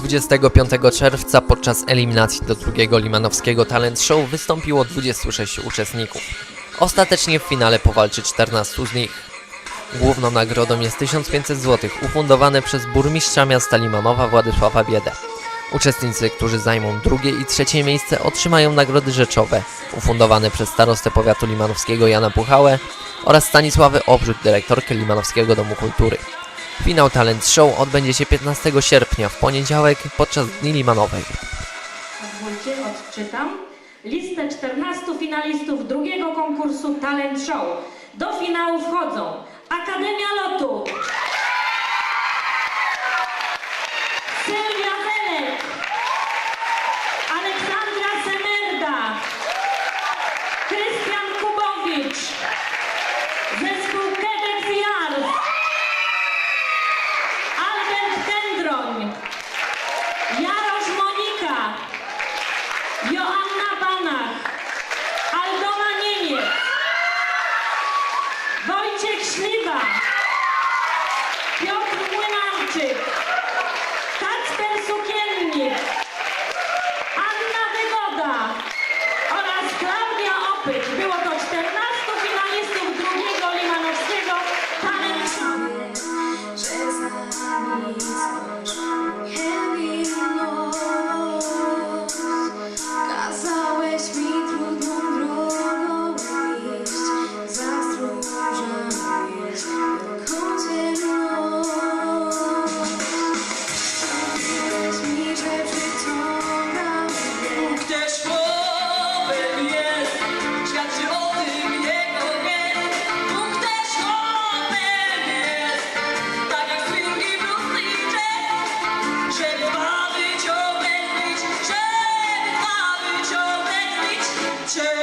25 czerwca podczas eliminacji do drugiego Limanowskiego Talent Show wystąpiło 26 uczestników. Ostatecznie w finale powalczy 14 z nich. Główną nagrodą jest 1500 zł ufundowane przez burmistrza miasta Limanowa Władysława Biedę. Uczestnicy, którzy zajmą drugie i trzecie miejsce otrzymają nagrody rzeczowe ufundowane przez starostę powiatu limanowskiego Jana Puchałę oraz Stanisławę Obrzut, dyrektorkę Limanowskiego Domu Kultury. Finał Talent Show odbędzie się 15 sierpnia w poniedziałek podczas Dni Limanowej. Pozwólcie, odczytam. Listę 14 finalistów drugiego konkursu Talent Show. Do finału wchodzą Akademia Lotu, Sylwia Felek, Aleksandra Semerda, Krystian Kubowicz, Toruń, Jarosz Monika, Joanna Banach, Aldona Niemiec, Wojciech Śliwa, Piotr Młynarczyk, Kacper Sukiennik, Anna Wygoda oraz Klaudia Opyć. Było to 14 Action!